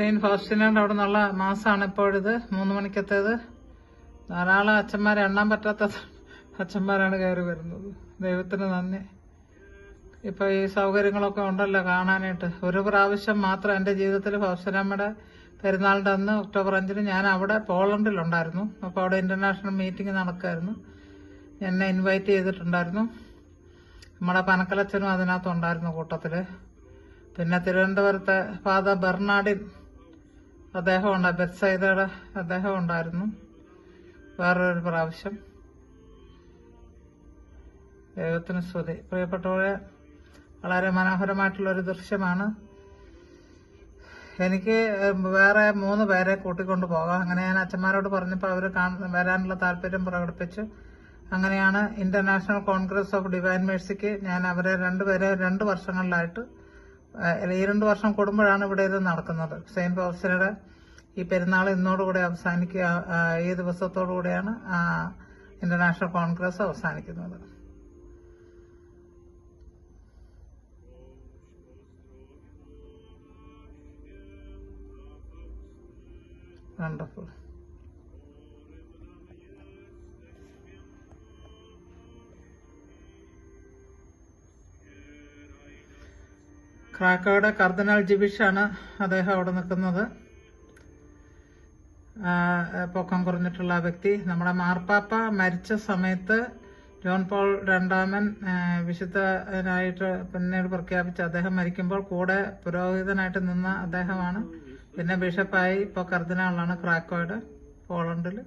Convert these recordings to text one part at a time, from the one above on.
Saint ഫാസ്റ്റിനാണ്ട് അവിടെ നിന്നുള്ള മാസമാണ് ഇപ്പോഴിത്. മൂന്ന് മണിക്കത്തേത്. ധാരാളം അച്ഛന്മാരെ എണ്ണാൻ പറ്റാത്ത അച്ഛന്മാരാണ് കയറി വരുന്നത്. ദൈവത്തിന് നന്ദി. ഇപ്പൊ ഈ സൗകര്യങ്ങളൊക്കെ ഉണ്ടല്ലോ കാണാനായിട്ട്. ഒരു പ്രാവശ്യം മാത്രം എന്റെ ജീവിതത്തിൽ ഫാസ്റ്റിനമ്മയുടെ പെരുന്നാളിന്റെ അന്ന് ഒക്ടോബർ അഞ്ചിന് ഞാൻ അവിടെ പോളണ്ടിലുണ്ടായിരുന്നു. അപ്പോൾ അവിടെ ഇന്റർനാഷണൽ മീറ്റിംഗ് നടക്കായിരുന്നു. എന്നെ ഇൻവൈറ്റ് ചെയ്തിട്ടുണ്ടായിരുന്നു. നമ്മുടെ പനക്കലച്ചനും അതിനകത്തുണ്ടായിരുന്നു കൂട്ടത്തിൽ. പിന്നെ തിരുവനന്തപുരത്തെ ഫാദർ ബെർണാഡിൻ അദ്ദേഹം ഉണ്ടാ ബെത്സൈദയുടെ അദ്ദേഹം ഉണ്ടായിരുന്നു വേറൊരു പ്രാവശ്യം. ദൈവത്തിന് സ്തുതി. പ്രിയപ്പെട്ടവരെ വളരെ മനോഹരമായിട്ടുള്ള ഒരു ദൃശ്യമാണ്. എനിക്ക് വേറെ മൂന്ന് പേരെ കൂട്ടിക്കൊണ്ട് പോകാം. അങ്ങനെ ഞാൻ അച്ഛന്മാരോട് പറഞ്ഞപ്പോൾ അവർ വരാനുള്ള താല്പര്യം പ്രകടിപ്പിച്ചു. അങ്ങനെയാണ് ഇന്റർനാഷണൽ കോൺഗ്രസ് ഓഫ് ഡിവൈൻ മേഴ്സിക്ക് ഞാൻ അവരെ രണ്ടുപേരെ രണ്ട് വർഷങ്ങളിലായിട്ട് ഈ രണ്ട് വർഷം കൂടുമ്പോഴാണ് ഇവിടെ ഇത് നടക്കുന്നത്. സെയിന്റ് പൗസിയുടെ ഈ പെരുന്നാൾ ഇന്നോടുകൂടി അവസാനിക്കുക ഈ ദിവസത്തോടു കൂടെയാണ് ഇന്റർനാഷണൽ കോൺഗ്രസ് അവസാനിക്കുന്നത്. വണ്ടർഫുൾ ക്രാക്കോയുടെ കർദിനാൾ ജിബിഷാണ് അദ്ദേഹം അവിടെ നിൽക്കുന്നത്. പൊക്കം കുറഞ്ഞിട്ടുള്ള വ്യക്തി. നമ്മുടെ മാർപ്പാപ്പ മരിച്ച സമയത്ത് ജോൺ പോൾ രണ്ടാമൻ വിശുദ്ധനായിട്ട് പിന്നീട് പ്രഖ്യാപിച്ച അദ്ദേഹം മരിക്കുമ്പോൾ കൂടെ പുരോഹിതനായിട്ട് നിന്ന അദ്ദേഹമാണ്. പിന്നെ ബിഷപ്പായി ഇപ്പോൾ കർദിനാളാണ് ക്രാക്കോയുടെ പോളണ്ടിൽ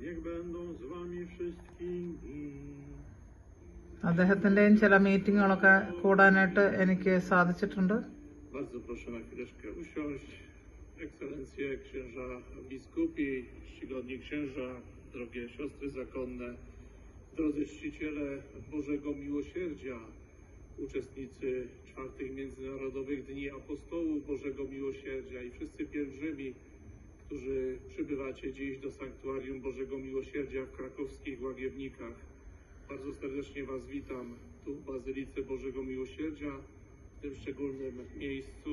niech będą z wami wszystkimi. അദ്ദേഹത്തിന്റെയും ചില മീറ്റിങ്ങുകളൊക്കെ കൂടാനായിട്ട് എനിക്ക് സാധിച്ചിട്ടുണ്ട് Bardzo proszę na chwileczkę usiąść. Ekscelencje, księża biskupi, czcigodni księża, drogie siostry zakonne, drodzy czciciele Bożego Miłosierdzia, uczestnicy czwartych Międzynarodowych Dni Apostołów Bożego Miłosierdzia i wszyscy pielgrzymi, którzy przybywacie dziś do Sanktuarium Bożego Miłosierdzia w krakowskich Łagiewnikach. Bardzo serdecznie Was witam tu w Bazylice Bożego Miłosierdzia, w tym szczególnym miejscu,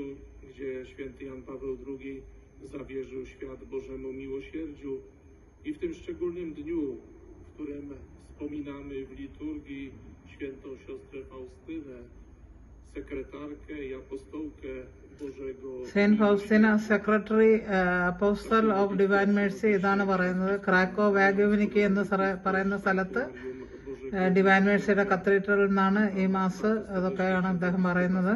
gdzie święty Jan Paweł II zawierzył świat Bożemu Miłosierdziu i w tym szczególnym dniu, w którym wspominamy w liturgii świętą siostrę Faustynę, Saint Faustina secretary apostle of divine mercy ഇതാണ് പറയുന്നത്. ക്രാക്കോ വാഗ്യുവിനിക്ക് എന്ന് പറയുന്ന സ്ഥലത്ത് divine മേഴ്സിയുടെ കത്തീഡ്രലിൽ നിന്നാണ് ഈ mass അതൊക്കെയാണ് അദ്ദേഹം പറയുന്നത്.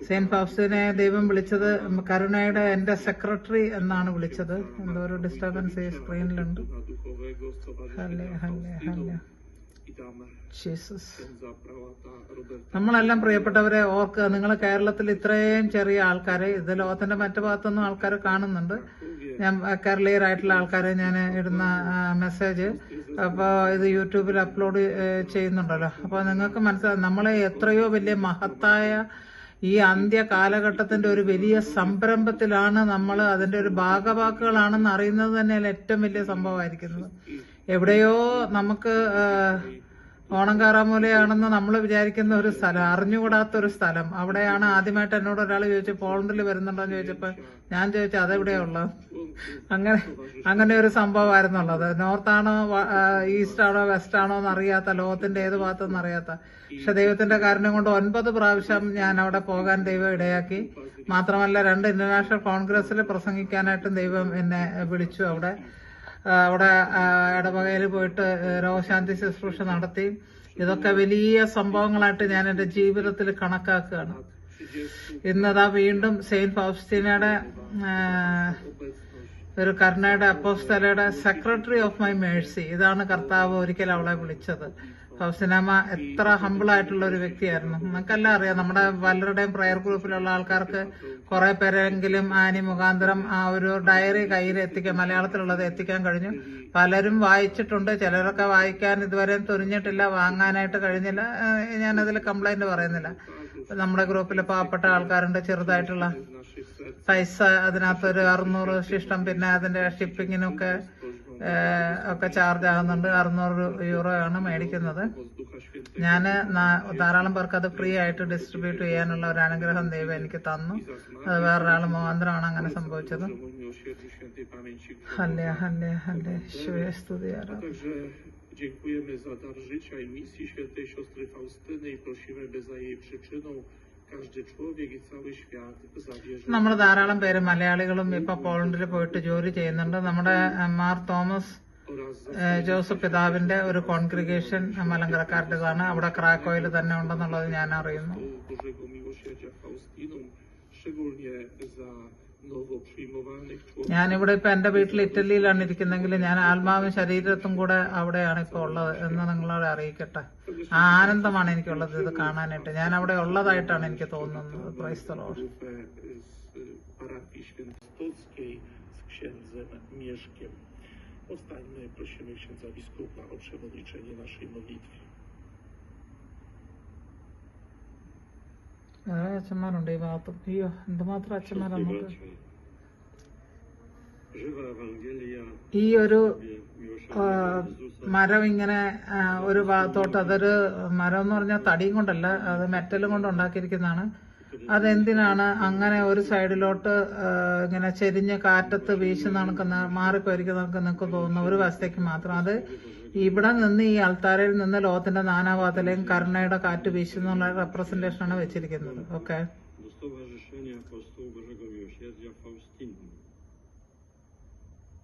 Biskupa ഫൗസ്റ്റിനെ ദൈവം വിളിച്ചത് കരുണയുടെ എന്റെ സെക്രട്ടറി എന്നാണ് വിളിച്ചത്. എന്തോ ഒരു ഡിസ്റ്റർബൻസ് ഈ സ്ക്രീനിലുണ്ട് ഹല്ലേ ഹല്ലേ ഹല്ലേ. നമ്മളെല്ലാം പ്രിയപ്പെട്ടവരെ ഓർക്കുക നിങ്ങൾ കേരളത്തിൽ ഇത്രയും ചെറിയ ആൾക്കാരെ ഇത് ലോകത്തിന്റെ മറ്റു ഭാഗത്തൊന്നും ആൾക്കാർ കാണുന്നുണ്ട്. ഞാൻ കേരളീയർ ആയിട്ടുള്ള ആൾക്കാരെ ഞാൻ ഇടുന്ന മെസ്സേജ് അപ്പോൾ ഇത് യൂട്യൂബിൽ അപ്ലോഡ് ചെയ്യുന്നുണ്ടല്ലോ. അപ്പോൾ നിങ്ങൾക്ക് മനസ്സിലാവും നമ്മളെ എത്രയോ വലിയ മഹത്തായ ഈ അന്ത്യ കാലഘട്ടത്തിന്റെ ഒരു വലിയ സംരംഭത്തിലാണ് നമ്മൾ അതിന്റെ ഒരു ഭാഗവാക്കുകളാണെന്ന് അറിയുന്നത് തന്നെയല്ല ഏറ്റവും വലിയ സംഭവമായിരിക്കുന്നത്. എവിടെയോ നമുക്ക് ആ, ഓണം കാറാമൂലയാണെന്ന് നമ്മൾ വിചാരിക്കുന്ന ഒരു സ്ഥലം അറിഞ്ഞുകൂടാത്ത ഒരു സ്ഥലം. അവിടെയാണ് ആദ്യമായിട്ട് എന്നോട് ഒരാൾ ചോദിച്ചു പോളണ്ടിൽ വരുന്നുണ്ടോ? എന്ന് ചോദിച്ചപ്പോൾ ഞാൻ ചോദിച്ചു അതെവിടെയാ അങ്ങനെ അങ്ങനെ ഒരു സംഭവമായിരുന്നുള്ളത് നോർത്താണോ ഈസ്റ്റ് ആണോ വെസ്റ്റ് ആണോ എന്ന് അറിയാത്ത ലോകത്തിന്റെ ഏത് ഭാഗത്തെന്ന് അറിയാത്ത. പക്ഷെ ദൈവത്തിന്റെ കാരണം കൊണ്ട് ഒൻപത് പ്രാവശ്യം ഞാൻ അവിടെ പോകാൻ ദൈവം ഇടയാക്കി. മാത്രമല്ല രണ്ട് ഇന്റർനാഷണൽ കോൺഗ്രസിൽ പ്രസംഗിക്കാനായിട്ടും ദൈവം എന്നെ വിളിച്ചു അവിടെ. അവിടെ ഇടവകയിൽ പോയിട്ട് രോഗശാന്തി ശുശ്രൂഷ നടത്തി. ഇതൊക്കെ വലിയ സംഭവങ്ങളായിട്ട് ഞാൻ എന്റെ ജീവിതത്തിൽ കണക്കാക്കുകയാണ്. ഇന്നതാ വീണ്ടും സെയിന്റ് ഫൗസ്റ്റീനയുടെ ഒരു കരുണയുടെ അപ്പോസ്തലയുടെ സെക്രട്ടറി ഓഫ് മൈ മേഴ്സി ഇതാണ് കർത്താവ് ഒരിക്കൽ അവളെ വിളിച്ചത്. ഫൗസിനാമ എത്ര ഹമ്പിൾ ആയിട്ടുള്ള ഒരു വ്യക്തിയായിരുന്നു. നമുക്കെല്ലാം അറിയാം നമ്മുടെ പലരുടെയും പ്രയർ ഗ്രൂപ്പിലുള്ള ആൾക്കാർക്ക് കുറെ പേരെങ്കിലും ആനി മുഖാന്തരം ആ ഒരു ഡയറി കയ്യിൽ എത്തിക്കാൻ മലയാളത്തിലുള്ളത് എത്തിക്കാൻ കഴിഞ്ഞു. പലരും വായിച്ചിട്ടുണ്ട് ചിലരൊക്കെ വായിക്കാൻ ഇതുവരെ തുനിഞ്ഞിട്ടില്ല വാങ്ങാനായിട്ട് കഴിഞ്ഞില്ല. ഞാനതിൽ കംപ്ലൈന്റ് പറയുന്നില്ല. നമ്മുടെ ഗ്രൂപ്പിൽ പാവപ്പെട്ട ആൾക്കാരുണ്ട് ചെറുതായിട്ടുള്ള പൈസ അതിനകത്ത് ഒരു അറുന്നൂറ് ശിഷ്ടം പിന്നെ അതിന്റെ ഷിപ്പിങ്ങിനൊക്കെ ഒക്കെ ചാർജ് ആകുന്നുണ്ട്. അറുന്നൂറ് യൂറോ ആണ് മേടിക്കുന്നത്. ഞാൻ ധാരാളം പേർക്ക് അത് ഫ്രീ ആയിട്ട് ഡിസ്ട്രിബ്യൂട്ട് ചെയ്യാനുള്ള ഒരു അനുഗ്രഹം ദൈവം എനിക്ക് തന്നു. അത് വേറൊരാൾ മുഖാന്തരമാണ് അങ്ങനെ സംഭവിച്ചത്. അല്ലേ അല്ലേ അല്ലേ ശ്രേസ്തുതി നമ്മൾ ധാരാളം പേര് മലയാളികളും ഇപ്പൊ പോളണ്ടിൽ പോയിട്ട് ജോലി ചെയ്യുന്നുണ്ട്. നമ്മുടെ മാർ തോമസ് ജോസഫ് പിതാവിന്റെ ഒരു കോൺഗ്രിഗേഷൻ മലങ്കരക്കാരുടേതാണ്. അവിടെ ക്രാക്കോയിൽ തന്നെ ഉണ്ടെന്നുള്ളത് ഞാൻ അറിയുന്നു. ഞാനിവിടെ ഇപ്പൊ എന്റെ വീട്ടിൽ ഇറ്റലിയിലാണ് ഇരിക്കുന്നതെങ്കിൽ ഞാൻ ആത്മാവും ശരീരത്തും കൂടെ അവിടെയാണ് ഇപ്പൊ ഉള്ളത് എന്ന് നിങ്ങളോട് അറിയിക്കട്ടെ. ആ ആനന്ദമാണ് എനിക്കുള്ളത് ഇത് കാണാനായിട്ട്. ഞാൻ അവിടെ ഉള്ളതായിട്ടാണ് എനിക്ക് തോന്നുന്നത്. ക്രൈസ്തലോ വേറെ അച്ഛന്മാരുണ്ട് ഈ ഭാഗത്തും? അയ്യോ എന്തുമാത്രം അച്ഛന്മാരാ നമുക്ക്? ഈ ഒരു മരം ഇങ്ങനെ ഒരു ഭാഗത്തോട്ട് അതൊരു മരം എന്ന് പറഞ്ഞാൽ തടിയും കൊണ്ടല്ല അത് മെറ്റലും കൊണ്ട് ഉണ്ടാക്കിയിരിക്കുന്നതാണ്. അതെന്തിനാണ് അങ്ങനെ ഒരു സൈഡിലോട്ട് ഇങ്ങനെ ചെരിഞ്ഞ് കാറ്റത്ത് വീശി നടക്കുന്ന മാറിപ്പോയിരിക്കുന്ന നമുക്ക് നിങ്ങൾക്ക് തോന്നുന്ന ഒരു വശത്തേക്ക് മാത്രം? അത് ഇവിടെ നിന്ന് ഈ അൾത്താരയിൽ നിന്ന് ലോകത്തിന്റെ നാനാഭാഗത്തിലെയും കരുണയുടെ കാറ്റ് വീശുന്നുള്ള റെപ്രസെന്റേഷനാണ് വെച്ചിരിക്കുന്നത് okay.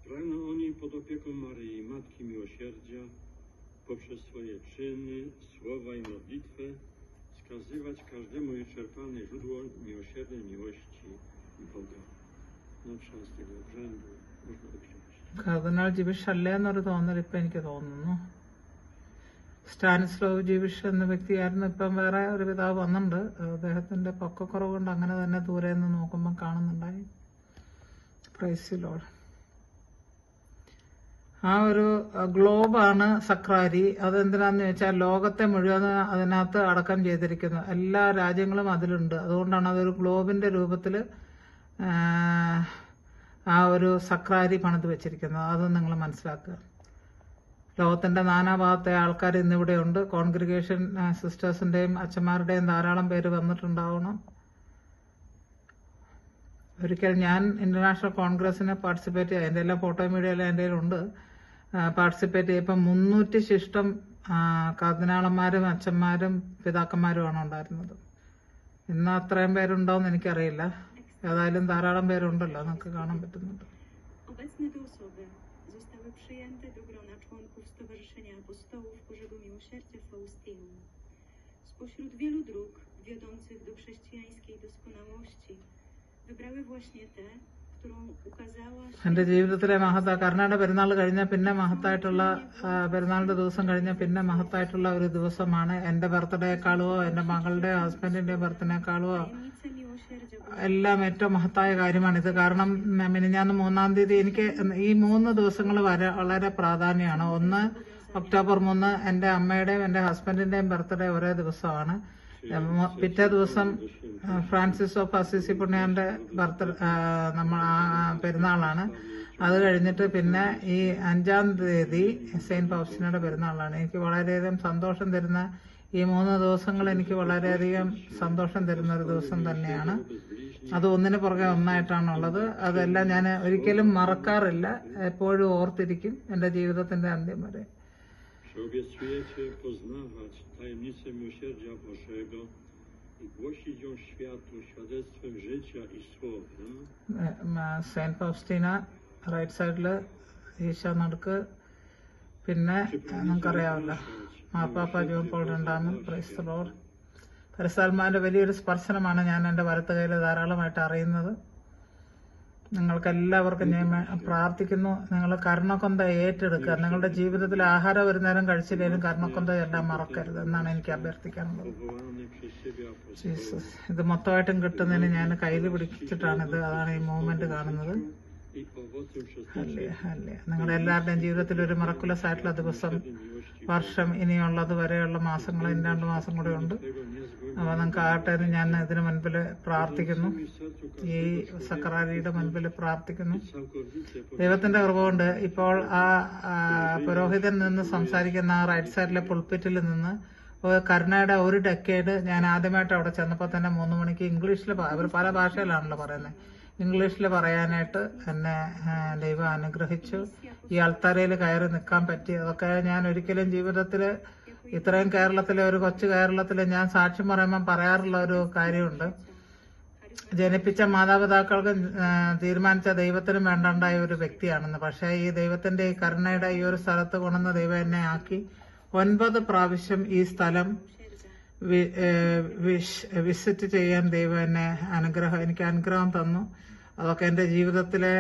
Pragnę oni pod opieką Maryi, Matki Miłosierdzia, poprzez swoje czyny, słowa i modlitwę wskazywać każdemu wyczerpane źródło miłosiernej miłości Boga. No czas tego obrzędu można usiąść. Cardinal ജിബിഷ് അല്ലേ എന്നൊരു തോന്നൽ ഇപ്പൊ എനിക്ക് തോന്നുന്നു. സ്റ്റാനിസ്ലോവ് ജിബിഷ് എന്ന വ്യക്തിയായിരുന്നു ഇപ്പം വേറെ ഒരു പിതാവ് വന്നിട്ടുണ്ട്. അദ്ദേഹത്തിന്റെ പൊക്കക്കുറവ് കൊണ്ട് അങ്ങനെ തന്നെ ദൂരെ നിന്ന് നോക്കുമ്പോൾ കാണുന്നുണ്ടായി. പ്രൈസിലോട് ആ ഒരു ഗ്ലോബാണ് സക്രാരി. അതെന്തിനാന്ന് ചോദിച്ചാൽ ലോകത്തെ മുഴുവൻ അതിനകത്ത് അടക്കം ചെയ്തിരിക്കുന്നു. എല്ലാ രാജ്യങ്ങളും അതിലുണ്ട്. അതുകൊണ്ടാണ് അതൊരു ഗ്ലോബിന്റെ രൂപത്തിൽ ആ ഒരു സക്രാരി പണിത് വെച്ചിരിക്കുന്നത്. അതും നിങ്ങൾ മനസ്സിലാക്കുക. ലോകത്തിന്റെ നാനാഭാഗത്തെ ആൾക്കാർ ഇന്നിവിടെ ഉണ്ട്. കോൺഗ്രിഗേഷൻ സിസ്റ്റേഴ്സിന്റെയും അച്ഛന്മാരുടെയും ധാരാളം പേര് വന്നിട്ടുണ്ടാവണം. ഒരിക്കൽ ഞാൻ ഇന്റർനാഷണൽ കോൺഗ്രസിന് പാർട്ടിസിപ്പേറ്റ് ചെയ്യാം എന്റെ എല്ലാം ഫോട്ടോ മീഡിയയിലും എന്റെ ഉണ്ട്. പാർട്ടിസിപ്പേറ്റ് ചെയ്യപ്പം മുന്നൂറ്റി ശിഷ്ടം കർദിനാളന്മാരും അച്ഛന്മാരും പിതാക്കന്മാരുമാണ് ഉണ്ടായിരുന്നത്. ഇന്ന് അത്രയും പേരുണ്ടോയെന്ന് എനിക്കറിയില്ല. ഏതായാലും ധാരാളം പേരുണ്ടല്ലോ നമുക്ക് കാണാൻ പറ്റുന്നുണ്ട്. Spośród wielu dróg wiodących do chrześcijańskiej doskonałości wybrały właśnie tę, którą എന്റെ ജീവിതത്തിലെ മഹത്താ കർണയുടെ പെരുന്നാൾ കഴിഞ്ഞ പിന്നെ മഹത്തായിട്ടുള്ള പെരുന്നാളിന്റെ ദിവസം കഴിഞ്ഞ പിന്നെ മഹത്തായിട്ടുള്ള ഒരു ദിവസമാണ്. എന്റെ ബർത്ത്ഡേക്കാളോ എന്റെ മകളുടെ ഹസ്ബൻഡിന്റെ ബർത്ത്ഡേക്കാളോ എല്ലാം ഏറ്റവും മഹത്തായ കാര്യമാണിത്. കാരണം മിനിഞ്ഞാന്ന് മൂന്നാം തീയതി എനിക്ക് ഈ മൂന്ന് ദിവസങ്ങൾ വരെ വളരെ പ്രാധാന്യമാണ്. ഒന്ന് ഒക്ടോബർ മൂന്ന് എന്റെ അമ്മയുടെയും എന്റെ ഹസ്ബൻഡിന്റെയും ബർത്ത്ഡേ ഒരേ ദിവസമാണ്. പിറ്റേ ദിവസം ഫ്രാൻസിസ് ഓഫ് അസിസി പുണ്യാന്റെ ബർത്ത് നമ്മൾ പെരുന്നാളാണ്. അത് കഴിഞ്ഞിട്ട് പിന്നെ ഈ അഞ്ചാം തീയതി സെയിന്റ് ഫൗസ്റ്റിനയുടെ പെരുന്നാളാണ്. എനിക്ക് വളരെയധികം സന്തോഷം തരുന്ന ഈ മൂന്ന് ദിവസങ്ങൾ എനിക്ക് വളരെയധികം സന്തോഷം തരുന്ന ഒരു ദിവസം തന്നെയാണ്. അത് ഒന്നിന് പുറകെ ഒന്നായിട്ടാണുള്ളത്. അതെല്ലാം ഞാൻ ഒരിക്കലും മറക്കാറില്ല. എപ്പോഴും ഓർത്തിരിക്കും എന്റെ ജീവിതത്തിന്റെ അന്ത്യം വരെ. Że obiecujecie poznawać tajemnicę miłosierdzia Bożego i głosić ją światu świadectwem życia i słowem, Saint Faustina right സൈഡിൽ ഈശോ നടുക്ക് പിന്നെ നമുക്കറിയാമല്ലോ മാപ്പാപ്പ ജോൺ പോൾ രണ്ടാമൻ ക്രൈസ്ത ലോഡ് പരിസാൽമാന്റെ വലിയൊരു സ്പർശനമാണ് ഞാൻ എന്റെ വലത്ത് കയ്യിൽ ധാരാളമായിട്ട് അറിയുന്നത്. നിങ്ങൾക്ക് എല്ലാവർക്കും ഞാൻ പ്രാർത്ഥിക്കുന്നു. നിങ്ങൾ കർണക്കൊന്ത ഏറ്റെടുക്കുക. നിങ്ങളുടെ ജീവിതത്തിൽ ആഹാരം ഒരു നേരം കഴിച്ചില്ലെങ്കിലും കർണക്കൊന്ത എല്ലാം മറക്കരുത് എന്നാണ് എനിക്ക് അഭ്യർത്ഥിക്കാനുള്ളത്. ജീസസ് ഇത് മൊത്തമായിട്ടും കിട്ടുന്നതിന് ഞാൻ കയ്യിൽ പിടിച്ചിട്ടാണിത് അതാണ് ഈ മൂവ്മെന്റ് കാണുന്നത്. അല്ലേ അല്ലേ നിങ്ങളുടെ എല്ലാവരുടെയും ജീവിതത്തിൽ ഒരു മറക്കുലസ് ആയിട്ടുള്ള ദിവസം വർഷം ഇനിയുള്ളത് വരെയുള്ള മാസങ്ങൾ ഇനി രണ്ട് മാസം കൂടെ ഉണ്ട്. അപ്പൊ നിങ്ങൾക്ക് ആകട്ടെ എന്ന് ഞാൻ ഇതിന് മുൻപിൽ പ്രാർത്ഥിക്കുന്നു. ഈ സക്രാരിയുടെ മുൻപിൽ പ്രാർത്ഥിക്കുന്നു. ദൈവത്തിന്റെ കൃപ കൊണ്ട് ഇപ്പോൾ ആ പുരോഹിതൻ നിന്ന് സംസാരിക്കുന്ന ആ റൈറ്റ് സൈഡിലെ പുൾപിറ്റിൽ നിന്ന് കരുണയുടെ ഒരു ഡെക്കേഡ് ഞാൻ ആദ്യമായിട്ട് അവിടെ ചെന്നപ്പോൾ തന്നെ മൂന്ന് മണിക്ക് ഇംഗ്ലീഷിൽ അവർ പല ഭാഷയിലാണല്ലോ പറയുന്നത് ഇംഗ്ലീഷിൽ പറയാനായിട്ട് എന്നെ ദൈവം അനുഗ്രഹിച്ചു. ഈ അൾത്താരയിൽ കയറി നിൽക്കാൻ പറ്റി. അതൊക്കെ ഞാൻ ഒരിക്കലും ജീവിതത്തിൽ ഇത്രയും കേരളത്തിലെ ഒരു കൊച്ചു കേരളത്തിൽ ഞാൻ സാക്ഷ്യം പറയുമ്പോൾ പറയാറുള്ള ഒരു കാര്യമുണ്ട്. ജനിപ്പിച്ച മാതാപിതാക്കൾക്ക് തീരുമാനിച്ച ദൈവത്തിനും വേണ്ടണ്ടായ ഒരു വ്യക്തിയാണെന്ന്. പക്ഷേ ഈ ദൈവത്തിന്റെ ഈ കരുണയുടെ ഈ ഒരു സ്ഥലത്ത് കൊണ്ടുവന്ന ദൈവം എന്നെ ആക്കി. ഒൻപത് പ്രാവശ്യം ഈ സ്ഥലം വിസിറ്റ് ചെയ്യാൻ ദൈവം എന്നെ അനുഗ്രഹം എനിക്ക് അനുഗ്രഹം തന്നു. അതൊക്കെ എന്റെ ജീവിതത്തിലെ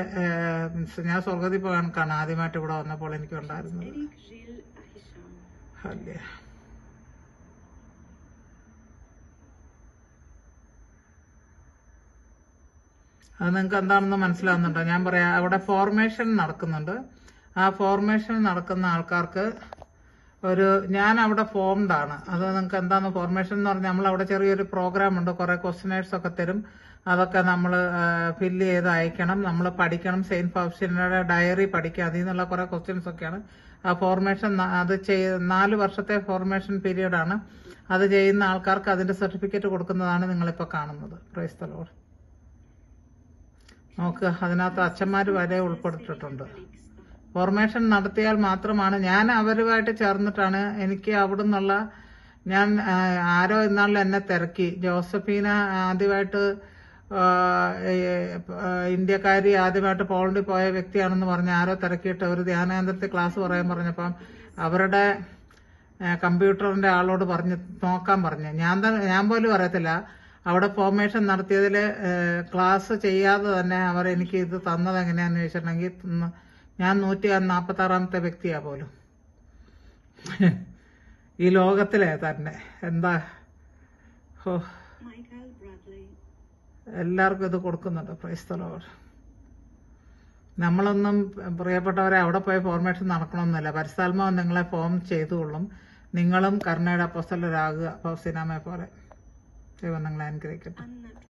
ഞാൻ സ്വർഗത്തിൽ പോകാൻ കാണാം ആദ്യമായിട്ട് ഇവിടെ വന്നപ്പോൾ എനിക്ക് ഹല്ലേലൂയ. അത് നിങ്ങൾക്ക് എന്താണെന്ന് മനസ്സിലാവുന്നുണ്ടോ? ഞാൻ പറയാം അവിടെ ഫോർമേഷൻ നടക്കുന്നുണ്ട്. ആ ഫോർമേഷൻ നടക്കുന്ന ആൾക്കാർക്ക് ഒരു ഞാൻ അവിടെ ഫോംഡാണ് അത് നിങ്ങൾക്ക് എന്താണെന്ന് ഫോർമേഷൻ എന്ന് പറഞ്ഞാൽ നമ്മൾ അവിടെ ചെറിയൊരു പ്രോഗ്രാം ഉണ്ട് കുറെ ഒക്കെ തരും. അതൊക്കെ നമ്മൾ ഫില്ല് ചെയ്ത് അയക്കണം. നമ്മൾ പഠിക്കണം. സെയിന്റ് ഫൗസ്റ്റീനയുടെ ഡയറി പഠിക്കുക. അതിൽ നിന്നുള്ള കുറെ ക്വസ്റ്റ്യൻസ് ഒക്കെയാണ്. ഫോർമേഷൻ അത് ചെയ് നാല് വർഷത്തെ ഫോർമേഷൻ പീരീഡ് ആണ്. അത് ചെയ്യുന്ന ആൾക്കാർക്ക് അതിന്റെ സർട്ടിഫിക്കറ്റ് കൊടുക്കുന്നതാണ് നിങ്ങളിപ്പോൾ കാണുന്നത്. ക്രൈസ്തലോട് നോക്കുക അതിനകത്ത് അച്ഛന്മാർ വരെ ഉൾപ്പെടുത്തിയിട്ടുണ്ട് ഫോർമേഷൻ നടത്തിയാൽ മാത്രമാണ് ഞാൻ അവരുമായിട്ട് ചേർന്നിട്ടാണ് എനിക്ക് അവിടെ നിന്നുള്ള ഞാൻ ആരോ ഇന്നാളിൽ എന്നെ തിരക്കി. ജോസഫീന ആദ്യമായിട്ട് ഇന്ത്യക്കാരി ആദ്യമായിട്ട് പോളണ്ടിൽ പോയ വ്യക്തിയാണെന്ന് പറഞ്ഞ് ആരോ തിരക്കിയിട്ട് ഒരു ധ്യാനകേന്ദ്രത്തിൽ ക്ലാസ് പറയാൻ പറഞ്ഞപ്പം അവരുടെ കമ്പ്യൂട്ടറിന്റെ ആളോട് പറഞ്ഞ് നോക്കാൻ പറഞ്ഞു. ഞാൻ ഞാൻ പോലും അറിയത്തില്ല. അവിടെ ഫോർമേഷൻ നടത്തിയതിൽ ക്ലാസ് ചെയ്യാതെ തന്നെ അവർ എനിക്ക് ഇത് തന്നത് എങ്ങനെയാന്ന് ചോദിച്ചിട്ടുണ്ടെങ്കിൽ ഞാൻ നൂറ്റി നാൽപ്പത്തി ആറാമത്തെ വ്യക്തിയാ പോലും. ഈ ലോകത്തിലെ തന്നെ. എന്താ? Bradley. എല്ലാവർക്കും ഇത് കൊടുക്കുന്നുണ്ട്. പ്രൈസ്തലോട് നമ്മളൊന്നും പ്രിയപ്പെട്ടവരെ അവിടെ പോയി ഫോർമേഷൻ നടക്കണമെന്നില്ല. പരിസ്ഥാത്മാവ് നിങ്ങളെ ഫോം ചെയ്തുകൊള്ളും. നിങ്ങളും കരുണയുടെ അപ്പോസ്തലരാകുക സിനിമയെ പോലെ. ദൈവം നിങ്ങളെ അനുഗ്രഹിക്കട്ടെ.